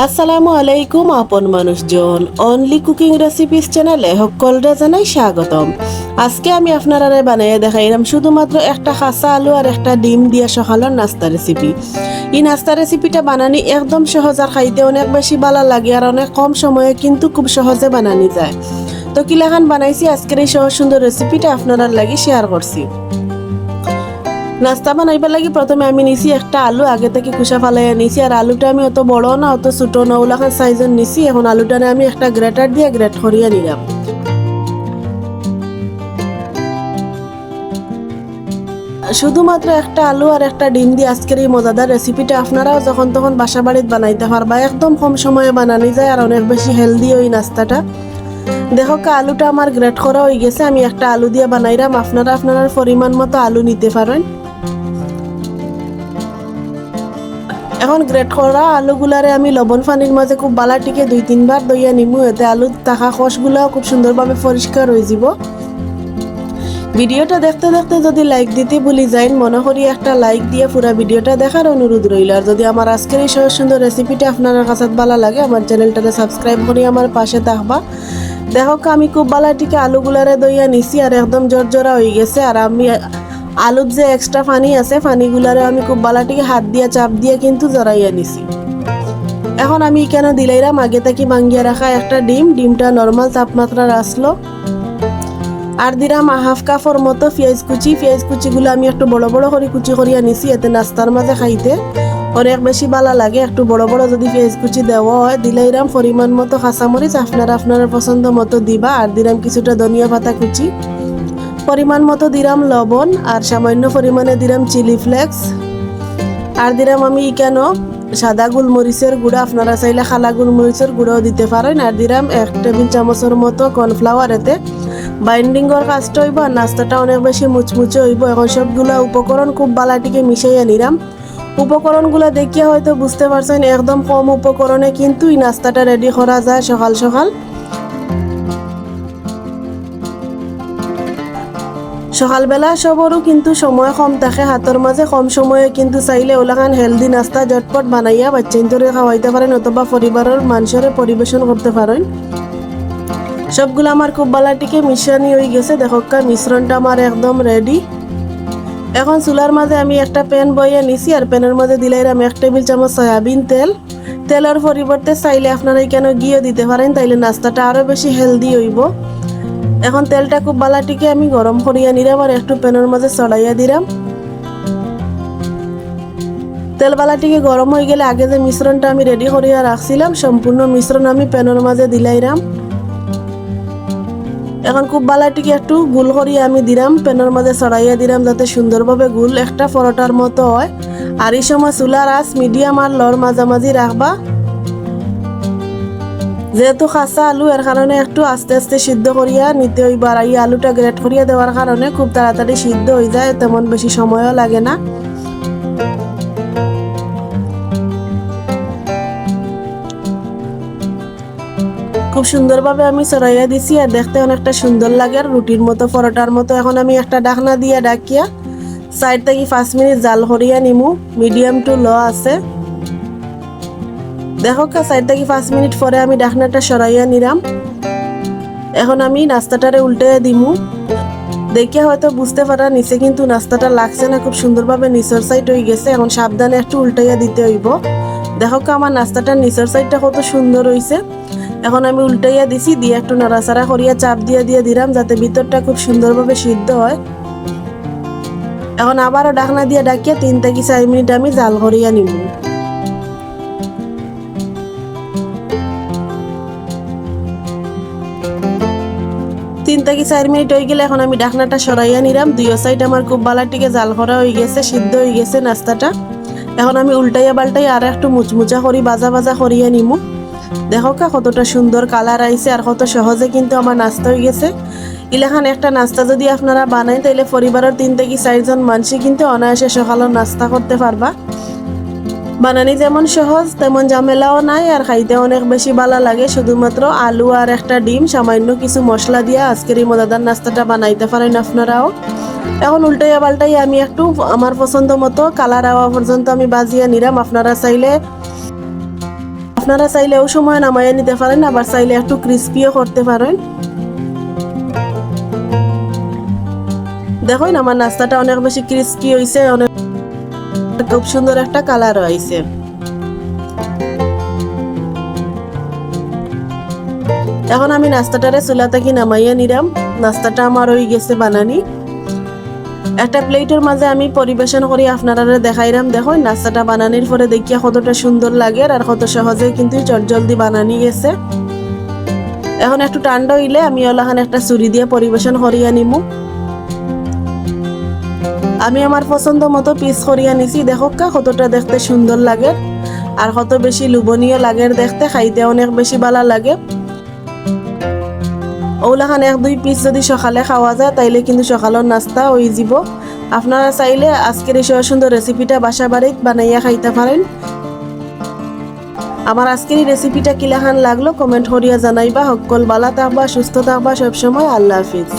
আসসালামু আলাইকুম, আপন মানুষজন। অনলি কুকিং রেসিপিস চ্যানেলে সকলরে জানাই স্বাগতম। আজকে আমি আপনারা বানিয়ে দেখাইলাম শুধুমাত্র একটা খাসা আলু আর একটা ডিম দিয়ে সকালের নাস্তা রেসিপি এই নাস্তা রেসিপিটা বানানি একদম সহজ আর খাইতে অনেক বেশি ভালো লাগে আর অনেক কম সময়ে কিন্তু খুব সহজে বানানি যায়। তো কিলাখান বানাইছি, আজকের এই সহজ সুন্দর রেসিপিটা আপনারা লাগি শেয়ার করছি। নাস্তা বানাইবার লাগি প্রথমে আমি নিছি একটা আলু, আগে থেকে কুসা ফালাইয়া নিছি। আর আলুটা আমি অত বড় না, অত ছোট না, ওলাখান সাইজের নিছি। এখন আলুটারে আমি একটা গ্রেটার দিয়ে গ্রেট করিয়া নিলাম। শুধুমাত্র একটা আলু আর একটা ডিম দিয়ে আজকের এই মজাদার রেসিপিটা আপনারাও যখন তখন বাসা বাড়িতে বানাইতে পারবা। একদম কম সময়ে বানানি যায় আর অনেক বেশি হেলদি ওই নাস্তাটা। দেখো আলুটা আমার গ্রেট করা হয়ে গেছে। আমি একটা আলু দিয়ে বানাইলাম আপনারা আপনার পরিমাণ মতো আলু নিতে পারেন। এখন গ্রেট করা আলুগুলারে আমি লবণ পানির মাঝে খুব বালাটিকে দুই তিনবার দইয়া নিমু এতে আলুর থাকা কষগুলাও খুব সুন্দরভাবে পরিষ্কার হয়ে যাব। ভিডিওটা দেখতে দেখতে যদি লাইক দিতে ভুলি যাইন মনে করি একটা লাইক দিয়ে পুরো ভিডিওটা দেখার অনুরোধ রইল আর যদি আমার আজকের এই সহজ সুন্দর রেসিপিটা আপনার কাছে ভালো লাগে আমার চ্যানেলটাকে সাবস্ক্রাইব করে আমার পাশে থাকবা। দেখো আমি খুব বালাটিকে আলুগুলারে দইয়া নিছি আর একদম জর্জরা হয়ে গেছে। আর আমি আলুর যে এক্সট্রা পানি আছে, পানিগুলারে আমি খুব বালাটিকে হাত দিয়ে, চাপ দিয়ে কিন্তু জড়াইয়া নিছি। এখন আমি কেন দিলাইরাম? আগে থেকে ভাঙ্গিয়া রাখা একটা ডিম, ডিমটা নর্মাল তাপমাত্রার আসলো। আর দিলাম হাফ কাপর মতো পেঁয়াজ কুচি। পেঁয়াজ কুচিগুলো আমি একটু বড় বড় করে কুচি করিয়া নিছি, এতে নাস্তার মাঝে খাইতে। অনেক বেশি বালা লাগে, একটু বড় বড় যদি পেঁয়াজ কুচি দেওয়া হয়, দিলাইরাম পরিমাণ মতো কাঁচামরিচ। আপনারা আপনার পছন্দ মতো দিবা। আর দিলাম কিছুটা ধনিয়া পাতা কুচি। পরিমাণ মতো দিলাম লবণ আর সামান্য পরিমাণে দিলাম চিলি ফ্লেক্স। আর দিলাম আমি কেন? সাদা গোলমরিচের গুঁড়া, আপনারা চাইলে খালা গোলমরিচের গুঁড়াও দিতে পারেন। আর দিলাম এক টেবিল চামচের মতো কর্নফ্লাওয়ার এতে বাইন্ডিংয়ের কাজটা হইব, আর নাস্তাটা অনেক বেশি মুচমুচে হইব। এখন সবগুলা উপকরণ খুব বালাটিকে মিশাইয়া নিলাম উপকরণগুলো দেখিয়ে হয়তো বুঝতে পারছেন, একদম কম উপকরণে কিন্তু এই নাস্তাটা রেডি করা যায় সকাল সকাল। সকালবেলা সবরও কিন্তু সময় কম থাকে হাতের মাঝে কম সময়ে কিন্তু চাইলে ওলাখান হেলদি নাস্তা জটপট বানাইয়া বাচ্চাইন্তরে খাওয়াইতে পারেন অথবা পরিবারের মানুষের পরিবেশন করতে পারেন সবগুলো আমার খুব বালাটিকে মিশানি হয়ে গেছে। দেখোকা মিশ্রণটা আমার একদম রেডি এখন চুলার মাঝে আমি একটা প্যান বইয়ে নিছি আর প্যানের মধ্যে দিলাইরাম এক টেবিল চামচ সয়াবিন তেল। তেলের পরিবর্তে চাইলে আপনারা কেন গিয়ে দিতে পারেন তাইলে নাস্তাটা আরও বেশি হেলদি হইব। এখন তেলটা খুব বালাটিকে আমি গরম করিয়া নিলাম আর একটু প্যানের মাঝে চড়াইয়া দিলাম। তেল বালাটিকে গরম হয়ে গেলে আগে যে মিশ্রণটা আমি রেডি করিয়া রাখছিলাম, সম্পূর্ণ মিশ্রণ আমি প্যানের মাঝে দিলাইরাম এখন খুব বালাটিকে একটু গুল করিয়া আমি দিলাম, প্যানের মাঝে চড়াইয়া দিলাম যাতে সুন্দরভাবে গুল একটা পরোটার মতো হয়। আর এই সময় চুলার আঁচ মিডিয়াম আর লর মাঝামাঝি রাখবা। যেহেতু খাসা আলু, এর কারণে একটু আস্তে আস্তে সিদ্ধ করিয়া নিতে হইব আর এই আলুটা গ্রেট করিয়া দেওয়ার কারণে খুব তাড়াতাড়ি সিদ্ধ হয়ে যায়, তেমন বেশি সময়ও লাগে না। খুব সুন্দরভাবে আমি চড়াইয়া দিছি আর দেখতে অনেকটা সুন্দর লাগে আর রুটির মতো, পরোটার মতো। এখন আমি একটা ডাকনা দিয়ে ডাকিয়া সাইড থেকে পাঁচ মিনিট জাল করিয়া নিমু। মিডিয়াম টু লো আছে। দেখো কা সাইড থেকে পাঁচ মিনিট পরে আমি ডাকনাটা সরাইয়া নিলাম। এখন আমি নাস্তাটারে উল্টে দিমু। দেখিয়া হয়তো বুঝতে পারা নিচে কিন্তু নাস্তাটা লাগছে না, খুব সুন্দরভাবে নিচের সাইড হয়ে গেছে। এখন সাবধানে একটু উল্টাইয়া দিতে হইব। দেখো আমার নাস্তাটার নিচের সাইডটা কত সুন্দর হইছে। এখন আমি উল্টাইয়া দিছি, দিয়ে একটু নাড়াচাড়া করিয়া চাপ দিয়ে দিয়ে দিলাম, যাতে ভিতরটা খুব সুন্দরভাবে সিদ্ধ হয়। এখন আবারও ডাকনা দিয়ে ডাকিয়া তিন থেকে চার মিনিট আমি জাল করিয়া নিব চার মিনিট হয়ে গেলে এখন আমি ডাকনাটা সরাইয়া নিলাম। দুই সাইড আমার খুব বালাটিকে জাল করা হয়ে গেছে, সিদ্ধ হয়ে গেছে নাস্তাটা। এখন আমি উল্টাইয়া পাল্টাইয়া আর একটু মুচমুচা করি বাজা বাজা করিয়া নিমু। দেখো কা কতটা সুন্দর কালার আইছে আর কত সহজে কিন্তু আমার নাস্তা হয়ে গেছে। ইলাখান, একটা নাস্তা যদি আপনারা বানাই তাহলে পরিবারের তিন থেকে চারজন মানুষই কিন্তু অনায়াসে সকালের নাস্তা করতে পারবা। বানানি যেমন সহজ, তেমন ঝামেলাও নাই আর খাইতে অনেক বেশি ভালো লাগে। শুধুমাত্র আলু আর একটা ডিম, সামান্য কিছু মশলা দিয়ে আজকের এই মজাদার নাস্তাটা বানাইতে পারেন আপনারাও। এখন উল্টাইয়া পাল্টাই আমি একটু আমার পছন্দ মতো কালার আওয়া পর্যন্ত আমি বাজিয়ে নিলাম। আপনারা চাইলে আপনারা চাইলে ও সময় নামাইয়া নিতে পারেন, আবার চাইলে একটু ক্রিস্পিও করতে পারেন। দেখুন, আমার নাস্তাটা অনেক বেশি ক্রিস্পি হয়েছে অনেক খুব সুন্দর একটা কালার হয়েছে। এখন আমি নাস্তাটারে চুলা থেকে নামাইয়া নিলাম। নাস্তাটা আমার হয়ে গেছে বানানি। একটা প্লেটের মাঝে আমি পরিবেশন করি আপনারা দেখাইলাম। দেখুন, নাস্তাটা বানানির পরে দেখিয়া কতটা সুন্দর লাগে আর কত সহজে কিন্তু জলদি বানানি গেছে। এখন একটু ঠান্ডা হইলে আমি ওলাখান একটা চুরি দিয়ে পরিবেশন করিয়া নিমু। আমি আমার পছন্দ মতো পিস করিয়া নিছি। দেখো কা, কতটা দেখতে সুন্দর লাগে। আর কত বেশি লোভনীয় লাগে দেখতে, খাইতে অনেক বেশি ভালো লাগে। ওগুলাখান এক, দুই পিস যদি সকালে খাওয়া যায়, তাইলে কিন্তু সকালের নাস্তা হয়ে যাব। আপনারা চাইলে আজকের এই সুন্দর রেসিপিটা বাসা বাড়িত বানাইয়া খাইতে পারেন। আমার আজকের এই রেসিপিটা কিলাখান লাগল কমেন্ট করিয়া জানাইবা। সকল বালা থাকবা, সুস্থ থাকবা। সবসময় আল্লাহ হাফিজ।